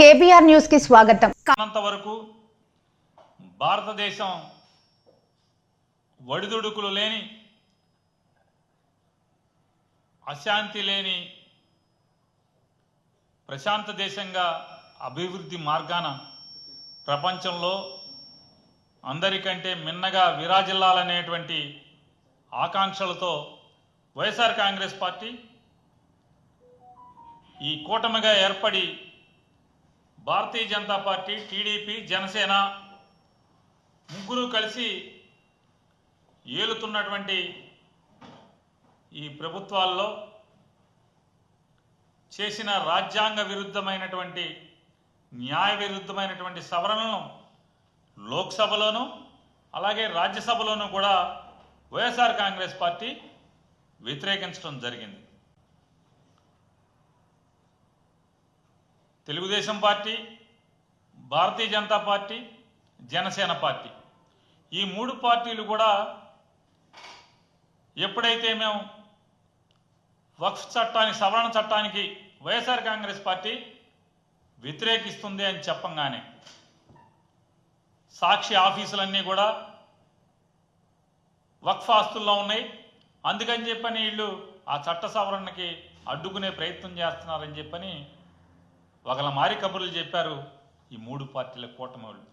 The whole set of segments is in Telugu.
కేబీఆర్ న్యూస్కి స్వాగతం. వరకు భారతదేశం వడిదుడుకులు లేని అశాంతి లేని ప్రశాంత దేశంగా అభివృద్ధి మార్గాన ప్రపంచంలో అందరికంటే మిన్నగా విరాజిల్లాలనేటువంటి ఆకాంక్షలతో వైఎస్ఆర్ కాంగ్రెస్ పార్టీ ఈ కూటమిగా ఏర్పడి భారతీయ జనతా పార్టీ టీడీపీ జనసేన ముగ్గురు కలిసి ఏలుతున్నటువంటి ఈ ప్రభుత్వాల్లో చేసిన రాజ్యాంగ విరుద్ధమైనటువంటి న్యాయ విరుద్ధమైనటువంటి సవరణలను లోక్సభలోనూ అలాగే రాజ్యసభలోనూ కూడా వైఎస్ఆర్ కాంగ్రెస్ పార్టీ వ్యతిరేకించడం జరిగింది. Telugu Desam party Bharatiya Janata party Janasena party. ఈ మూడు పార్టీలు కూడా ఎప్పుడైతే మేము వక్ఫ్ చట్టానికి సవరణ చట్టానికి వైఎస్ఆర్ కాంగ్రెస్ పార్టీ వ్యతిరేకిస్తుంది అని చెప్పంగానే సాక్షి ఆఫీసులన్నీ కూడా వక్ఫ్ ఆస్తుల్లో ఉన్నాయి. అందుకని చెప్పని వీళ్ళు ఆ చట్ట సవరణకి అడ్డుకునే ప్రయత్నం చేస్తున్నారని చెప్పని ఒకళ్ళ మారి కబుర్లు చెప్పారు ఈ మూడు పార్టీల కూటమి వాళ్ళు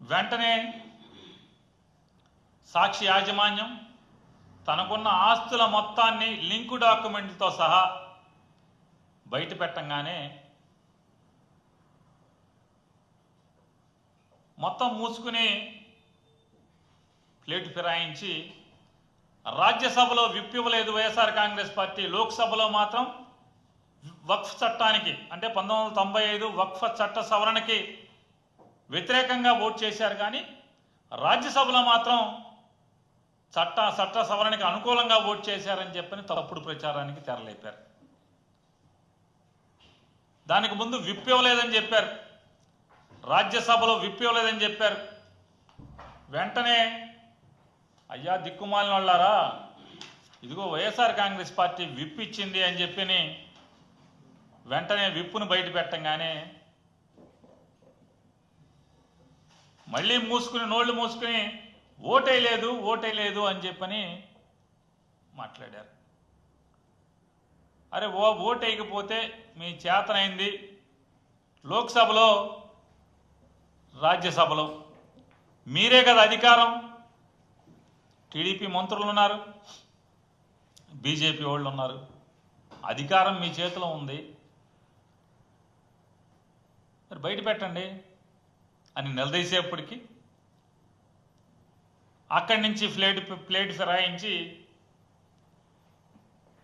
వెంటనే సాక్షి యాజమాన్యం తనకున్న ఆస్తుల మొత్తాన్ని లింకు డాక్యుమెంట్తో సహా బయట పెట్టంగానే మొత్తం మూసుకుని ప్లేటు ఫిరాయించి రాజ్యసభలో విప్పివ్వలేదు వైఎస్ఆర్ కాంగ్రెస్ పార్టీ లోక్సభలో మాత్రం వక్ఫ్ చట్టానికి అంటే పంతొమ్మిది వందల తొంభై ఐదు వక్ఫ్ చట్ట సవరణకి వ్యతిరేకంగా ఓట్ చేశారు కానీ రాజ్యసభలో మాత్రం చట్ట చట్ట సవరణకి అనుకూలంగా ఓట్ చేశారని చెప్పని తప్పుడు ప్రచారానికి తెరలేపారు. దానికి ముందు విప్ ఇవ్వలేదని చెప్పారు. రాజ్యసభలో విప్ ఇవ్వలేదని చెప్పారు. వెంటనే అయ్యా దిక్కుమాలిన వాళ్ళారా ఇదిగో వైఎస్ఆర్ కాంగ్రెస్ పార్టీ విప్ ఇచ్చింది అని చెప్పి వెంటనే విప్పును బయట పెట్టంగానే మళ్ళీ మూసుకుని నోళ్ళు మూసుకుని ఓటే లేదు అని చెప్పని మాట్లాడారు. అరే ఓ ఓటేయకపోతే మీ చేతనైంది. లోక్సభలో రాజ్యసభలో. మీరే కదా అధికారం. టీడీపీ మంత్రులు ఉన్నారు. బీజేపీ వాళ్ళు ఉన్నారు. అధికారం మీ చేతిలో ఉంది. మరి బయట పెట్టండి అని నిలదీసేపటికి అక్కడి నుంచి ప్లేట్ ప్లేట్ ఫిరాయించి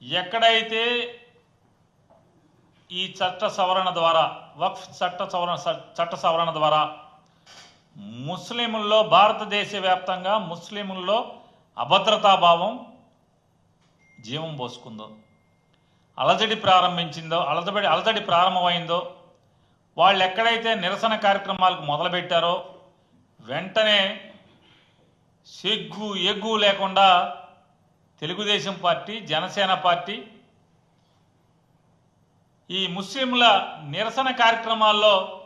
ఎక్కడైతే ఈ చట్ట సవరణ ద్వారా వక్ఫ్ చట్ట సవరణ చట్ట సవరణ ద్వారా ముస్లింల్లో భారతదేశ వ్యాప్తంగా ముస్లింల్లో అభద్రతాభావం జీవం పోసుకుందో అలజడి ప్రారంభించిందో అలజడి అలజడి ప్రారంభమైందో వాళ్ళు ఎక్కడైతే నిరసన కార్యక్రమాలకు మొదలుపెట్టారో వెంటనే సిగ్గు ఎగ్గు లేకుండా తెలుగుదేశం పార్టీ జనసేన పార్టీ ఈ ముస్లింల నిరసన కార్యక్రమాల్లో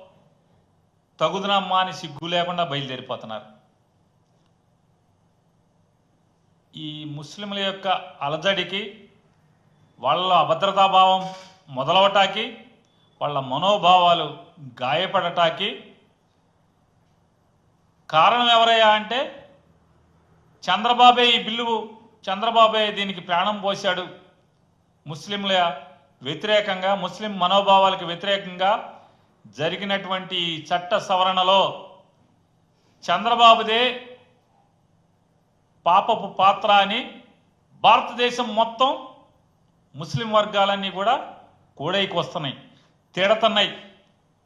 తగుదనమ్మా అని సిగ్గు లేకుండా బయలుదేరిపోతున్నారు. ఈ ముస్లింల యొక్క అలజడికి వాళ్ళ అభద్రతాభావం మొదలవటానికి వాళ్ళ మనోభావాలు గాయపడటానికి కారణం ఎవరయ్యా అంటే చంద్రబాబే ఈ బిల్లు చంద్రబాబే దీనికి ప్రాణం పోశాడు. ముస్లింల వ్యతిరేకంగా ముస్లిం మనోభావాలకు వ్యతిరేకంగా జరిగినటువంటి చట్ట సవరణలో చంద్రబాబుదే పాపపు పాత్ర అని భారతదేశం మొత్తం ముస్లిం వర్గాలన్నీ కూడా కూడైకి వస్తున్నాయి. తిడతన్నాయి.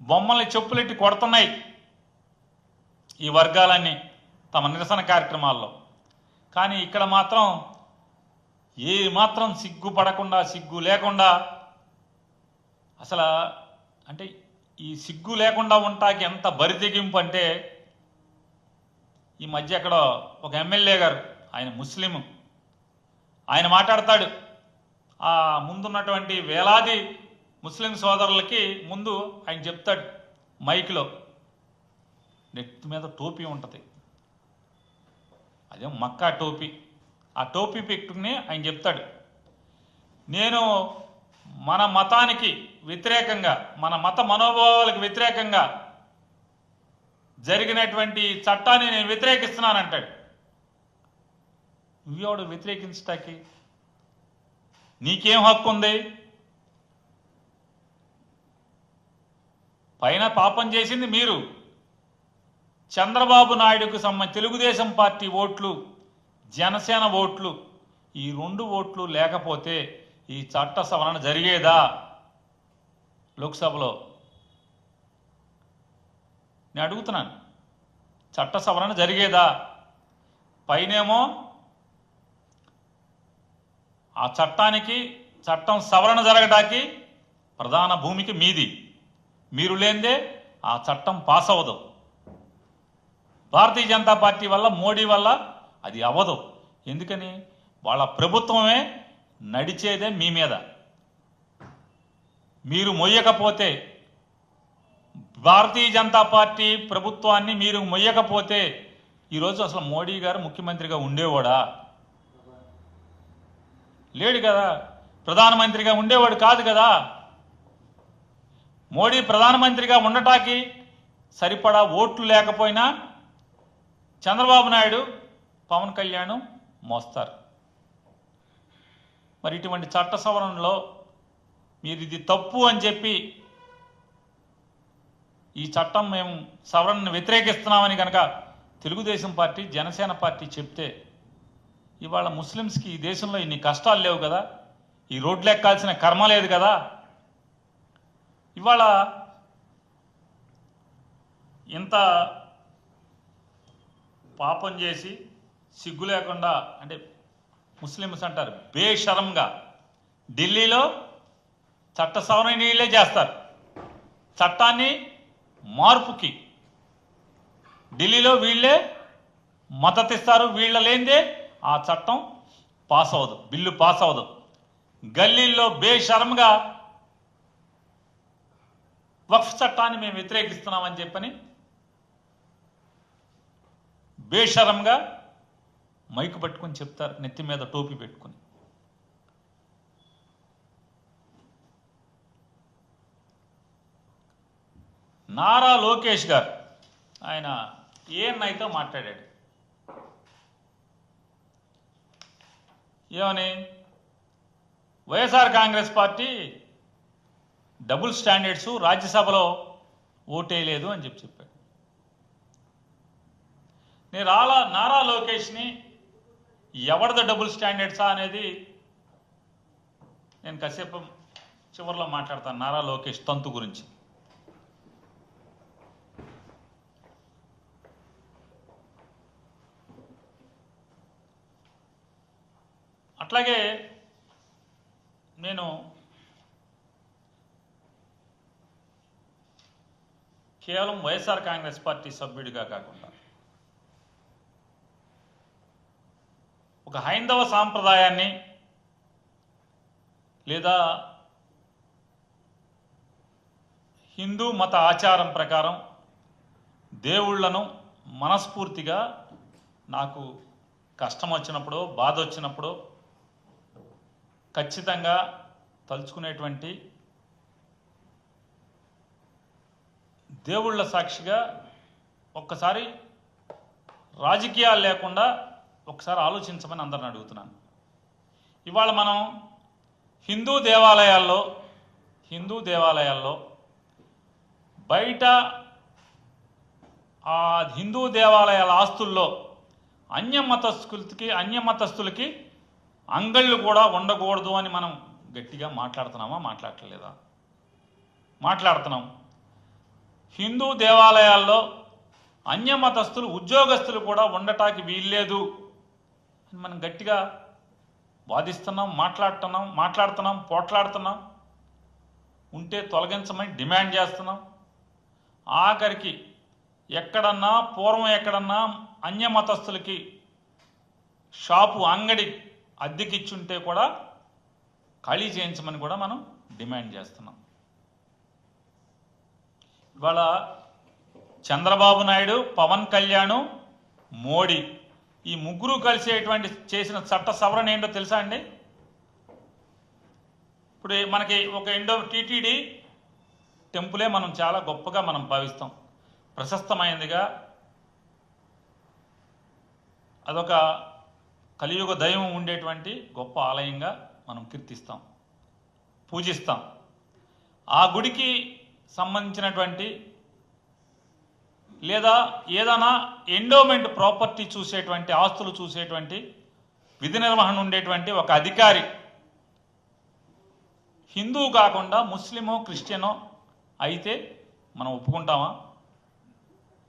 బొమ్మల్ని చెప్పులెట్టి కొడుతున్నాయి ఈ వర్గాలన్నీ తమ నిరసన కార్యక్రమాల్లో. కానీ ఇక్కడ మాత్రం ఏ మాత్రం సిగ్గుపడకుండా సిగ్గు లేకుండా అసలు అంటే ఈ సిగ్గు లేకుండా ఉంటాకి ఎంత బరితెగింపు అంటే ఈ మధ్య ఎక్కడో ఒక ఎమ్మెల్యే గారు ఆయన ముస్లిం ఆయన మాట్లాడతాడు. ఆ ముందున్నటువంటి వేలాది ముస్లిం సోదరులకి ముందు ఆయన చెప్తాడు మైక్లో. నెత్తి మీద టోపీ ఉంటుంది. అదే మక్కా టోపీ. ఆ టోపీ పెట్టుకుని ఆయన చెప్తాడు. నేను మన మతానికి వ్యతిరేకంగా మన మత మనోభావాలకు వ్యతిరేకంగా జరిగినటువంటి చట్టాన్ని నేను వ్యతిరేకిస్తున్నానంటాడు. నువ్వెవడు వ్యతిరేకించటానికి? నీకేం హక్కు ఉంది పైన పాపం చేసింది మీరు. చంద్రబాబు నాయుడుకు సంబంధించి తెలుగుదేశం పార్టీ ఓట్లు జనసేన ఓట్లు ఈ రెండు ఓట్లు లేకపోతే ఈ చట్ట సవరణ జరిగేదా? లోక్సభలో. నేను అడుగుతున్నాను చట్ట సవరణ జరిగేదా? పైనేమో ఆ చట్టానికి చట్టం సవరణ జరగడానికి ప్రధాన భూమికి మీది. మీరు లేనిదే ఆ చట్టం పాస్ అవ్వదు. భారతీయ జనతా పార్టీ వల్ల మోడీ వల్ల అది అవ్వదు. ఎందుకని? వాళ్ళ ప్రభుత్వమే నడిచేదే మీ మీద. మీరు మొయ్యకపోతే భారతీయ జనతా పార్టీ ప్రభుత్వాన్ని మీరు మొయ్యకపోతే ఈరోజు అసలు మోడీ గారు ముఖ్యమంత్రిగా ఉండేవాడా? లేడు కదా. ప్రధానమంత్రిగా ఉండేవాడు కాదు కదా. మోడీ ప్రధానమంత్రిగా ఉండటానికి సరిపడా ఓట్లు లేకపోయినా చంద్రబాబు నాయుడు పవన్ కళ్యాణ్ మోస్తారు. మరి ఇటువంటి చట్ట సవరణలో మీరు ఇది తప్పు అని చెప్పి ఈ చట్టం మేము సవరణను వ్యతిరేకిస్తున్నామని కనుక తెలుగుదేశం పార్టీ జనసేన పార్టీ చెప్తే ఇవాళ ముస్లిమ్స్కి ఈ దేశంలో ఇన్ని కష్టాలు లేవు కదా? ఈ రోడ్లు ఎక్కాల్సిన కర్మ లేదు కదా? ఇవాళ ఇంత పాపం చేసి సిగ్గు లేకుండా అంటే ముస్లిమ్స్ అంటారు బేషరంగా ఢిల్లీలో చట్ట సవరణీయులే నీళ్ళే చేస్తారు. చట్టాన్ని మార్పుకి ఢిల్లీలో వీళ్ళే మద్దతిస్తారు వీళ్ళ లేనిదే ఆ చట్టం పాస్ అవ్వదు బిల్లు పాస్ అవ్వదు. గల్లీల్లో బేషరంగా వక్ఫ్ చట్టాన్ని మేము వ్యతిరేకిస్తున్నామని చెప్పని బేషరంగా మైకు పట్టుకొని చెప్తారు నెత్తి మీద టోపీ పెట్టుకుని. నారా లోకేష్ గారు ఆయన ఏఎన్ఐతో మాట్లాడాడు. ఏమని? YSR Congress party double standards రాజ్యసభలో ఓటేయలేదు అని చెప్పి చెప్పాడు. నేను రాలా నారా లోకేష్ని ఎవరిది డబుల్ స్టాండర్డ్సా అనేది నేను కాసేపు చివరిలో మాట్లాడతాను. నారా లోకేష్ తంతు గురించి. అట్లాగే నేను కేవలం వైఎస్ఆర్ కాంగ్రెస్ పార్టీ సభ్యుడిగా కాకుండా ఒక హైందవ సాంప్రదాయాన్ని లేదా హిందూ మత ఆచారం ప్రకారం దేవుళ్ళను మనస్ఫూర్తిగా నాకు కష్టం వచ్చినప్పుడు బాధ వచ్చినప్పుడు ఖచ్చితంగా తలుచుకునేటువంటి దేవుళ్ళ సాక్షిగా ఒక్కసారి రాజకీయాలు లేకుండా ఒకసారి ఆలోచించమని అందరిని అడుగుతున్నాను. ఇవాళ మనం హిందూ దేవాలయాల్లో హిందూ దేవాలయాల్లో బయట ఆ హిందూ దేవాలయాల ఆస్తుల్లో అన్యమతస్థులకి అన్యమతస్థులకి అంగళ్ళు కూడా ఉండకూడదు అని మనం గట్టిగా మాట్లాడుతున్నామా మాట్లాడలేదా మాట్లాడుతున్నాం. హిందూ దేవాలయాల్లో అన్యమతస్థులు ఉద్యోగస్తులు కూడా ఉండటానికి వీల్లేదు అని మనం గట్టిగా వాదిస్తున్నాం మాట్లాడుతున్నాం మాట్లాడుతున్నాం పోట్లాడుతున్నాం. ఉంటే తొలగించమని డిమాండ్ చేస్తున్నాం. ఆఖరికి ఎక్కడన్నా పూర్వం ఎక్కడన్నా అన్యమతస్థులకి షాపు అంగడి అద్దెకిచ్చుంటే కూడా ఖాళీ చేయించమని కూడా మనం డిమాండ్ చేస్తున్నాం. ఇవాళ చంద్రబాబు నాయుడు పవన్ కళ్యాణ్ మోడీ ఈ ముగ్గురు కలిసేటువంటి చేసిన చట్ట సవరణ ఏంటో తెలుసా అండి? ఇప్పుడు మనకి ఒక ఎండో టీటీడీ టెంపులే మనం చాలా గొప్పగా మనం భావిస్తాం. ప్రశస్తమైనదిగా అదొక కలియుగ దైవం ఉండేటువంటి గొప్ప ఆలయంగా మనం కీర్తిస్తాం పూజిస్తాం. ఆ గుడికి సంబంధించినటువంటి లేదా ఏదైనా ఎండోమెంట్ ప్రాపర్టీ చూసేటువంటి ఆస్తులు చూసేటువంటి విధి నిర్వహణ ఉండేటువంటి ఒక అధికారి హిందూ కాకుండా ముస్లిమో క్రిస్టియనో అయితే మనం ఒప్పుకుంటామా?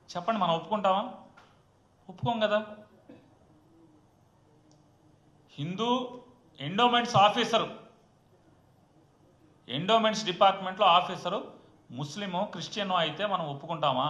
చెప్పండి మనం ఒప్పుకుంటామా? ఒప్పుకోం కదా. హిందూ ఎండోమెంట్స్ ఆఫీసరు ఎండోమెంట్స్ డిపార్ట్మెంట్లో ఆఫీసరు ముస్లిమో క్రిస్టియనో అయితే మనం ఒప్పుకుంటామా?